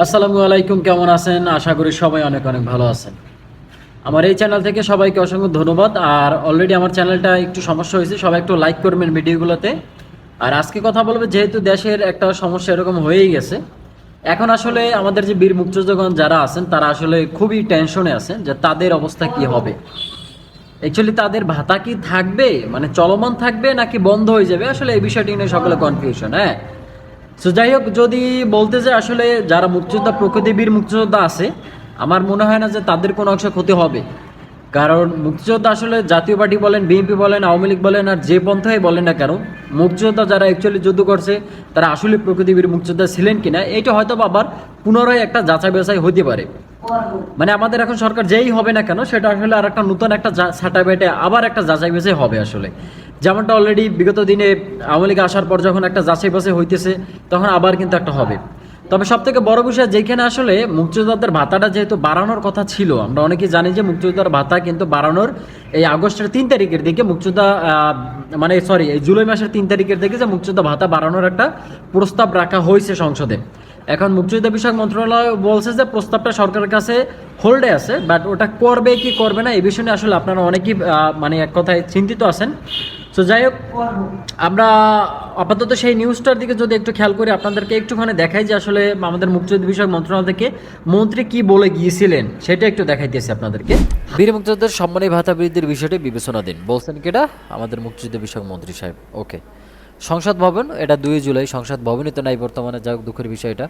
আসসালামু আলাইকুম, কেমন আছেন? আশা করি সবাই অনেক অনেক ভালো আছেন। আমার এই চ্যানেল থেকে সবাইকে অসংখ্য ধন্যবাদ। আর অলরেডি আমার চ্যানেলটা একটু সমস্যা হয়েছে, সবাই একটু লাইক করবেন ভিডিওগুলোতে। আর আজকে কথা বলব, যেহেতু দেশের একটা সমস্যা এরকম হয়েই গেছে। এখন আসলে আমাদের যে বীর মুক্তিযোদ্ধাগণ যারা আছেন, তারা আসলে খুবই টেনশনে আছেন যে তাদের অবস্থা কি হবে। অ্যাকচুয়ালি তাদের ভাতা কি থাকবে? মানে চলমান থাকবে নাকি বন্ধ হয়ে যাবে? আসলে এই বিষয়টি নিয়ে সকলে কনফিউশন হ্যাঁ? সো যাই হোক যদি বলতে যে আসলে যারা মুক্তিযোদ্ধা প্রকৃতিবীর মুক্তিযোদ্ধা আছে, আমার মনে হয় না যে তাদের কোনো অংশ ক্ষতি হবে। কারণ মুক্তিযোদ্ধা আসলে জাতীয় পার্টি বলেন বিএনপি বলেন, আওয়ামী লীগ বলেন, আর যে পন্থাই বলেন না কেন, মুক্তিযোদ্ধা যারা অ্যাকচুয়ালি যুদ্ধ করছে, তারা আসলে প্রকৃতিবীর মুক্তিযোদ্ধা ছিলেন কিনা, এটা হয়তো আবার পুনরায় একটা যাচাই বাছাই হতে পারে। মানে আমাদের এখন সরকার যেই হবে না কেন, সেটা আসলে আর একটা নতুন একটা সার্টিফিকেটে আবার একটা যাচাই বাছাই হবে আসলে। যেমনটা অলরেডি বিগত দিনে আওয়ামী লীগ আসার পর যখন একটা যাচাই বাছাই হইতেছে, তখন আবার কিন্তু একটা হবে। তবে সব থেকে বড় বিষয় যেখানে আসলে মুক্তিযোদ্ধাদের ভাতাটা যেহেতু বাড়ানোর কথা ছিল, আমরা অনেকেই জানি যে মুক্তিযোদ্ধার ভাতা কিন্তু বাড়ানোর এই আগস্টের তিন তারিখের দিকে মুক্তিযোদ্ধা মানে সরি এই জুলাই মাসের তিন তারিখের দিকে যে মুক্তিযোদ্ধা ভাতা বাড়ানোর একটা প্রস্তাব রাখা হয়েছে সংসদে। এখন মুক্তিযোদ্ধা বিষয়ক মন্ত্রণালয় বলছে যে প্রস্তাবটা সরকারের কাছে হোল্ডে আছে বাট ওটা করবে কি করবে না, এই বিষয়ে আসলে আপনারা অনেকেই মানে এক কথায় চিন্তিত আছেন। তো যাই হোক, আমরা আপাতত সেই নিউজটার দিকে যদি একটু খেয়াল করি, আপনাদেরকে একটুখানি দেখাই যে আসলে আমাদের মুক্তিযুদ্ধ বিষয়ক মন্ত্রণালয় থেকে মন্ত্রী কি বলে গিয়েছিলেন, সেটা একটু দেখাই দেখাইতেছি আপনাদেরকে। বীর মুক্তিযোদ্ধার সম্মানী ভাতা বৃদ্ধির বিষয়টি বিবেচনা দিন। বলছেন কেটা আমাদের মুক্তিযুদ্ধ বিষয়ক মন্ত্রী সাহেব। ওকে সংসদ ভবন, এটা দুই জুলাই সংসদ ভবনই তো নাই বর্তমানে যা হোক, দুঃখের বিষয় এটা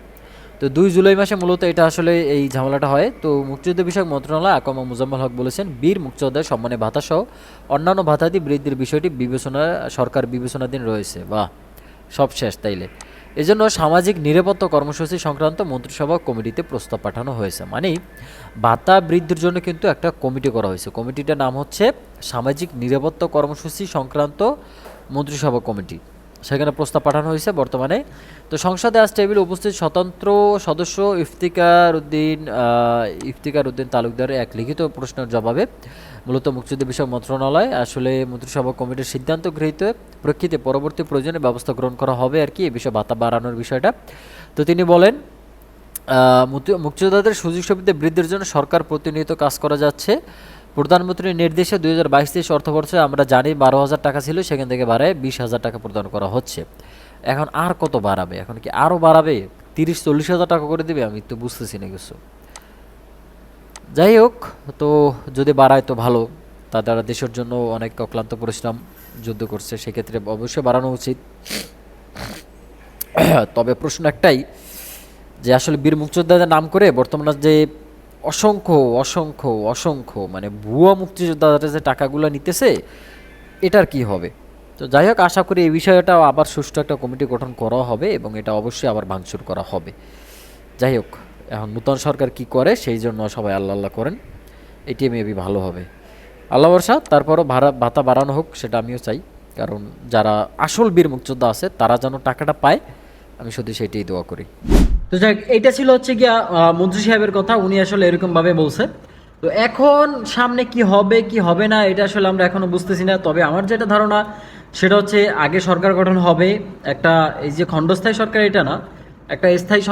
তো দুই জুলাই মাসে মূলত এটা আসলে এই ঝামেলাটা হয়। তো মুক্তিযুদ্ধ বিষয়ক মন্ত্রণালয় আকামা মুজাম্মল হক বলেছেন, বীর মুক্তিযোদ্ধার সম্মানে ভাতা সহ অন্যান্য ভাতাদি বৃদ্ধির বিষয়টি বিবেচনা, সরকার বিবেচনাধীন রয়েছে। বা সব শেষ তাইলে। এজন্য সামাজিক নিরাপত্তা কর্মসূচি সংক্রান্ত মন্ত্রিসভা কমিটিতে প্রস্তাব পাঠানো হয়েছে। মানে ভাতা বৃদ্ধির জন্য কিন্তু একটা কমিটি করা হয়েছে। কমিটিটার নাম হচ্ছে সামাজিক নিরাপত্তা কর্মসূচি সংক্রান্ত মন্ত্রিসভা কমিটি। সেখানে প্রস্তাব পাঠানো হয়েছে বর্তমানে। তো সংসদে আজ টেবিলে উপস্থিত স্বতন্ত্র সদস্য ইফতিকার উদ্দিন ইফতিকার উদ্দিন তালুকদারের এক লিখিত প্রশ্নের জবাবে। মূলত মুক্তিযুদ্ধ বিষয়ক মন্ত্রণালয় আসলে মন্ত্রিসভা কমিটির সিদ্ধান্ত গৃহীত। প্রেক্ষিতে পরবর্তী প্রয়োজনে ব্যবস্থা গ্রহণ করা হবে আর কি, এ বিষয়ে ভাতা বাড়ানোর বিষয়টা। তো তিনি বলেন মুক্তিযোদ্ধাদের সুযোগ সুবিধা বৃদ্ধির জন্য সরকার প্রতিনিয়ত কাজ করা যাচ্ছে। প্রধানমন্ত্রীর নির্দেশে দুই হাজার বাইশ তেইশ অর্থবর্ষে আমরা জানি বারো হাজার টাকা ছিল, সেখান থেকে বাড়ায় বিশ হাজার টাকা প্রদান করা হচ্ছে। এখন আর কত বাড়াবে? এখন কি আরও বাড়াবে? তিরিশ, চল্লিশ হাজার টাকা করে দেবে? আমি তো বুঝতেছি না কিছু। যাই হোক, তো যদি বাড়ায় তো ভালো। তা দ্বারা দেশের জন্য অনেক অক্লান্ত পরিশ্রম যুদ্ধ করছে, সেক্ষেত্রে অবশ্যই বাড়ানো উচিত। তবে প্রশ্ন একটাই, যে আসলে বীর মুক্তিযোদ্ধাদের নাম করে বর্তমানে যে অসংখ্য অসংখ্য অসংখ্য মানে ভুয়া মুক্তিযোদ্ধাদের যে টাকাগুলো নিতেছে, এটার কি হবে? তো যাই হোক, আশা করি এই বিষয়টা আবার সুষ্ঠু একটা কমিটি গঠন করা হবে এবং এটা অবশ্যই আবার ভাঙচুর করা হবে। যাই হোক, এখন নূতন সরকার কি করে, সেই জন্য সবাই আল্লাহ আল্লাহ করেন। এটি মেবি ভালো হবে। আল্লাহ বর্ষা তারপরও ভাড়া, ভাতা বাড়ানো হোক, সেটা আমিও চাই। কারণ যারা আসল বীর মুক্তিযোদ্ধা আছে, তারা যেন টাকাটা পায়, আমি শুধু সেটাই দোয়া করি। তো যাই হোক, এইটা ছিল হচ্ছে গিয়া মন্ত্রী সাহেবের কথা উনি আসলে এরকম ভাবে বলছে। তো এখন সামনে কি হবে কি হবে না এটা আসলে আমরা এখনও বুঝতেছি না। তবে আমার যেটা ধারণা সেটা হচ্ছে আগে সরকার গঠন হবে একটা এই যে খণ্ডস্থায়ী সরকার এটা না একটা স্থায়ী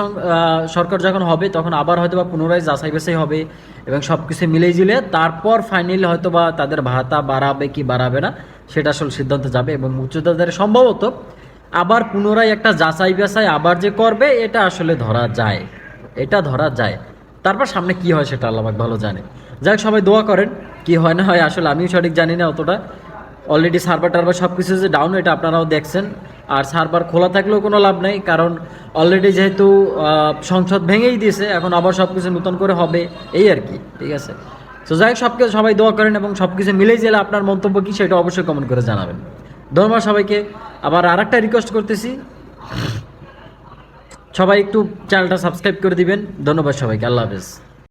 সরকার যখন হবে তখন আবার হয়তো বা পুনরায় যাচাই বাছাই হবে এবং সব কিছু মিলেই জিলে তারপর ফাইনালি হয়তো বা তাদের ভাতা বাড়াবে কি বাড়াবে না সেটা আসলে সিদ্ধান্ত যাবে এবং মুক্তিযোদ্ধাদের সম্ভবত আবার পুনরায় একটা যাচাই বাছাই আবার যে করবে, এটা আসলে ধরা যায়। এটা ধরা যায়। তারপর সামনে কি হয় সেটা আল্লাহ ভালো জানে। যাক, সবাই দোয়া করেন, কি হয় না হয়, আসলে আমিও সঠিক জানি না অতটা। অলরেডি সার্ভার টার্ভার সব কিছু যে ডাউন এটা আপনারাও দেখছেন। আর সার্ভার খোলা থাকলেও কোনো লাভ নেই, কারণ অলরেডি যেহেতু সংসদ ভেঙেই দিয়েছে, এখন আবার সব কিছু নতুন করে হবে, এই আর কি, ঠিক আছে? তো যাই হোক সব কিছু সবাই দোয়া করেন এবং সব কিছু মিলেই গেলে আপনার মন্তব্য কী, সেটা অবশ্যই কমেন্ট করে জানাবেন। ধন্যবাদ সবাইকে। আবার আর একটা রিকোয়েস্ট করতেছি। সবাই একটু চ্যানেলটা সাবস্ক্রাইব করে দিবেন। ধন্যবাদ সবাইকে। আল্লাহ হাফেজ।